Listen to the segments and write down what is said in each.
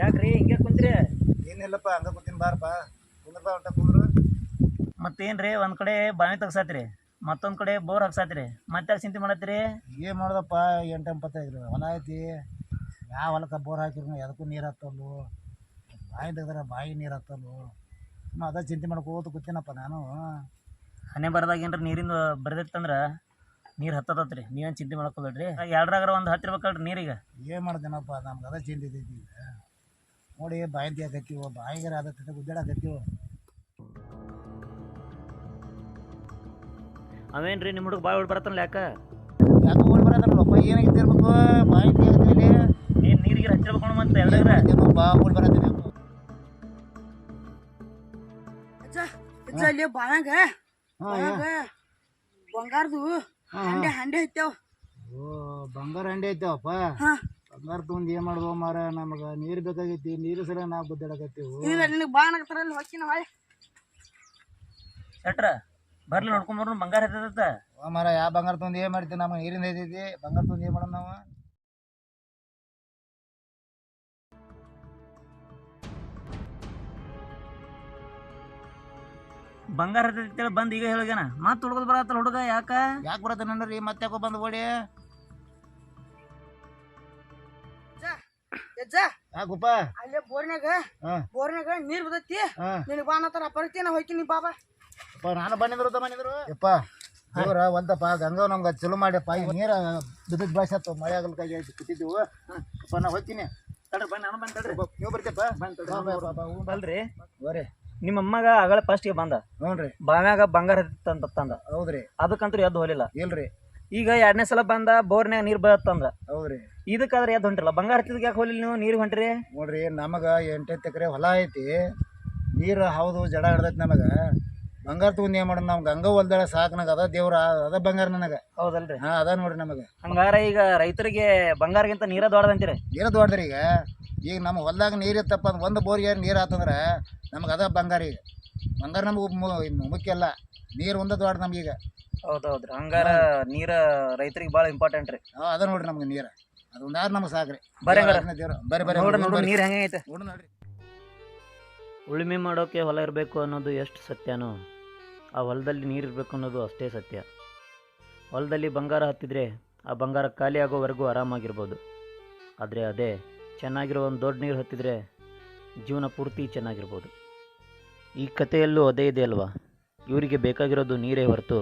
ಯಾಕ್ರಿ? ಹಿಂಗೆ ಕುಂತ್ರಿ? ಏನಿಲ್ಲಪ್ಪ ಹಂಗ ಕೂತೀನಿ ಬಾರಪ್ಪ. ಕುಂದ್ರಪ್ಪ ಹೊಂಟ ಕುಂದ್ರು. ಮತ್ತೇನ್ರಿ ಒಂದ್ ಕಡೆ ಬಾವಿ ತೆಗ್ಸಾತ್ರಿ ಮತ್ತೊಂದ್ ಕಡೆ ಬೋರ್ ಹಾಕ್ಸಾತ್ರಿ. ಮತ್ತೆ ಚಿಂತೆ ಮಾಡತ್ರಿ ಏನು ಮಾಡೋದಪ್ಪ? ಎಂಟು ಎಂಬತ್ತೈದು ಹೊಲ ಐತಿ. ಯಾವ ಹೊಲಕ್ಕೆ ಬೋರ್ ಹಾಕಿದ್ರು ಎದಕ್ಕೂ ನೀರು ಹತ್ತಲ್ಲು. ಬಾಯಿ ತೆಗೆದ್ರೆ ಬಾಯಿ ನೀರು ಹತ್ತಲ್ಲು. ಅದ ಚಿಂತೆ ಮಾಡ್ಕೋತ ಕೂತೀನಪ್ಪ ನಾನು. ಹನೆ ಬರದಾಗ ಏನ್ರ ನೀರಿಂದ ಬರ್ದಿತ್ತಂದ್ರ? ನೀರ್ ಹತ್ತದತ್ರಿ. ನೀವೇನ್ ಚಿಂತೆ ಮಾಡ್ಕೊಬೇಡ್ರಿ. ಎರಡ್ರಾಗ್ರ ಒಂದ್ ಹತ್ತಿರ್ಬೇಕಲ್ರಿ ನೀರಿಗ. ಏನು ಮಾಡ್ದೇನಪ್ಪ ನಮ್ಗೆ ಅದ ಚಿಂತೆ ಐತಿ ಈಗ. ನೋಡಿ ಬಾಯಿ ತೆಗಿಯಕತ್ತೀವೋ ಬಾಯಿಗರ ಅದಕ್ಕೆ ಗುದ್ದಾಡಕತ್ತೀವೋ ಅವೇನ್ರಿ ನಿಮ್ಮ ಹುಡುಗ ಭಾಳ ಬರತ್ತಲ್ಲ ಯಾಕ? ಯಾಕೆ ಓಡ್ ಬರೋದಲ್ಲಪ್ಪ ಏನಾಗಿತ್ತು ಇರ್ಬೇಕು ಬಾಯಿ ತೆಗಿಯಕತ್ತೀವಿ ನೀನ್ ನೀರಿಗೆ ಹಚ್ಚಿರ್ಬೇಕು ಮತ್ತೆ ಎರಡ್ರಾಗ್ರ ಬಾ ಓಡಿ ಅಜ್ಜ ಅಲ್ಲಿ ಬಾಯಾಗ ಬಾಯಾಗ ಬಂಗಾರದು. ಹಂಡೆ ಹಂಡೆ ಐತೇವ್. ಓ ಬಂಗಾರ ಹಂಡೆ ಐತೆವಪ್ಪ? ಬಂಗಾರ ತೊಗೊಂಡು ಏನ್ ಮಾಡುವ ಮಾರ ನಮಗ ನೀರು ಬೇಕಾಗೈತಿ ನೀರು ಸಲ ನಾವು ಗುದ್ದಾಡಕತ್ತೀವಿ. ಇಲ್ಲ ನಿನಗೆ ಬಾಣ ಹೊಕ್ಕಿನ ಹೊಯ್ ಶೆಟ್ರ ಬರ್ಲಿ ನೋಡ್ಕೊಂಬರ್ನು ಬಂಗಾರ ಹತ್ತದ ಓ ಮಾರ ಯಾವ ಬಂಗಾರ ತೊಗೊಂಡು ಏನ್ ಮಾಡ್ತೀವಿ ನಮಗೆ ನೀರಿಂದ ಐತೈತಿ ಬಂಗಾರ ತೊಗೊಂಡು ಏನ್ ಮಾಡೋಣ ನಾವು? ಬಂಗಾರ ಹತ್ತದ ಬಂದ್ ಈಗ ಹೇಳಿಗೇನ ಮತ್ತೆ ಹುಡುಗದ್ ಬರತ್ತಲ್ಲ ಹುಡುಗ ಯಾಕ? ಯಾಕೆ ಬರತ್ತೆ ನನ್ರಿ ಮತ್ತೆ ಯಾಕೋ ಬಂದು ಓಡಿ? ಯಾಕಪ್ಪ ಅಲ್ಲೇ ಬೋರ್ನಾಗ ಹಾಂ. ಬೋರ್ನಾಗ ನೀರ್ ಬಿದ್ದೈತಿ. ಹಾಂ. ನಿನಗೆ ಬಾಣ ಹತ್ತಾರ ಪರಿಚಯ ನಾ ಹೋಯ್ತೀನಿ ಬಾಬಾ ನಾನು ಬಂದಿದ್ರು ಅಂತ ಬಂದಿದ್ರು ಯಪ್ಪ ದೇವ್ರ ಒಂದಪ್ಪ ಗಂಗವ್ ನಮ್ಗೆ ಚಲೋ ಮಾಡ್ಯಪ್ಪ. ಈಗ ನೀರು ಬಿದ್ದದ ಬಾಯ್ಸತ್ತು ಮಳೆ ಆಗಲ್ಕಾಗಿ ಕೂತಿದ್ದೀವು ಅಪ್ಪ ನಾ ಹೋಗ್ತೀನಿ ತಡ್ರಿ ಬಂದ್ರಿ ನಾನು ಬಂದ್ ತಡ್ರಿ. ನೀವು ಬರ್ತೀಯಪ್ಪ. ಅಲ್ರಿ ಬರ್ರಿ ನಿಮ್ಮ ಅಮ್ಮಗ ಅಗಳ ಫಸ್ಟ್ಗೆ ಬಂದ. ನೋಡ್ರಿ ಬಾವ್ಯಾಗ ಬಂಗಾರ ಅಂತ ತಂದ. ಹೌದ್ರಿ. ಅದಕ್ಕಂತೂ ಎದ್ದು ಹೋಲಿಲ್ಲ. ಇಲ್ರಿ. ಈಗ ಎರಡನೇ ಸಲ ಬಂದ ಬೋರ್ನ್ಯಾಗ ನೀರ್ ಬೀಳತ್ತಂದ್ರ ಹೌದ್ರಿ. ಇದಕ್ಕಾದ್ರೆ ಎದ್ದು ಹೊಂಟಿಲ್ಲ ಬಂಗಾರ ಹತ್ತಿದಕ್ಕೆ ಯಾಕೆ ಹೋಲಿಲ್ಲ ನೀವು? ನೀರು ಹೊಂಟ್ರಿ? ನೋಡ್ರಿ ನಮಗೆ ಎಂಟತ್ತು ಎಕರೆ ಹೊಲ ಐತಿ. ನೀರು ಹೌದು ಜಡ ಹಿಡ್ದೈತಿ ನಮಗೆ. ಬಂಗಾರ ತಗೊಂಡು ಏನು ಮಾಡೋಣ ನಮ್ಗೆ ಗಂಗ ಹೊಲ್ದಾಳ ಸಾಕು ನನಗೆ ಅದ ದೇವ್ರ ಅದ ಬಂಗಾರ ನನಗೆ. ಹೌದಲ್ರಿ. ಹಾಂ ಅದ ನೋಡ್ರಿ ನಮಗೆ. ಹಂಗಾರ ಈಗ ರೈತರಿಗೆ ಬಂಗಾರಗಿಂತ ನೀರ ದೊಡ್ಡದಂತೀರಿ ನೀರ ದೊಡ್ದ್ರಿ ಈಗ. ಈಗ ನಮ್ಮ ಹೊಲ್ದಾಗ ನೀರು ಇತ್ತಪ್ಪ ಅಂದ್ರೆ ಒಂದು ಬೋರ್ಗೆ ನೀರು ಆತಂದ್ರೆ ನಮ್ಗೆ ಅದ ಬಂಗಾರ ಈಗ. ಬಂಗಾರ ನಮಗೆ ಮುಖ್ಯ ಅಲ್ಲ. ನೀರು ಒಂದು ದೊಡ್ಡ ನಮಗೀಗ ಹೌದು ಹೌದ್ರಿ ಹಂಗಾರ ನೀರ ರೈತರಿಗೆ ಭಾಳ ಇಂಪಾರ್ಟೆಂಟ್ ರೀ. ಹಾಂ ಅದ ನೋಡ್ರಿ ನಮ್ಗೆ ನೀರು. ಅದೊಂದಾರು ನಮ್ಗೆ ಸಾಕ್ರಿ. ಬರೀ ಬರ್ರಿ ಬರ್ರಿ ನೋಡ್ರಿ ನೀರು ಹೆಂಗೈತೆ ನೋಡು ನೋಡ್ರಿ. ಉಳುಮೆ ಮಾಡೋಕೆ ಹೊಲ ಇರಬೇಕು ಅನ್ನೋದು ಎಷ್ಟು ಸತ್ಯನೋ ಆ ಹೊಲದಲ್ಲಿ ನೀರು ಇರಬೇಕು ಅನ್ನೋದು ಅಷ್ಟೇ ಸತ್ಯ. ಹೊಲದಲ್ಲಿ ಬಂಗಾರ ಹತ್ತಿದ್ರೆ ಆ ಬಂಗಾರ ಖಾಲಿ ಆಗೋವರೆಗೂ ಆರಾಮಾಗಿರ್ಬೋದು. ಆದರೆ ಅದೇ ಚೆನ್ನಾಗಿರೋ ಒಂದು ದೊಡ್ಡ ನೀರು ಹತ್ತಿದರೆ ಜೀವನ ಪೂರ್ತಿ ಚೆನ್ನಾಗಿರ್ಬೋದು. ಈ ಕಥೆಯಲ್ಲೂ ಅದೇ ಇದೆ ಅಲ್ವಾ? ಇವರಿಗೆ ಬೇಕಾಗಿರೋದು ನೀರೇ ಹೊರತು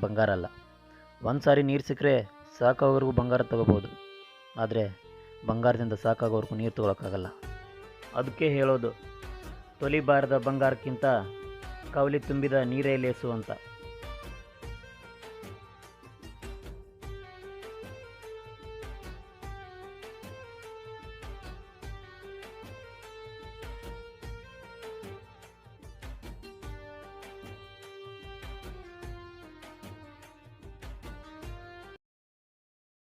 ಬಂಗಾರ ಅಲ್ಲ. ಒಂದು ಸಾರಿ ನೀರು ಸಿಕ್ಕರೆ ಸಾಕಾಗೋವರೆಗೂ ಬಂಗಾರ ತಗೋಬೋದು. ಆದರೆ ಬಂಗಾರದಿಂದ ಸಾಕಾಗೋವರೆಗೂ ನೀರು ತೊಗೊಳಕ್ಕಾಗಲ್ಲ. ಅದಕ್ಕೆ ಹೇಳೋದು ತೊಲಿಬಾರದ ಬಂಗಾರಕ್ಕಿಂತ ಕವಲಿ ತುಂಬಿದ ನೀರೇ ಲೇಸು ಅಂತ.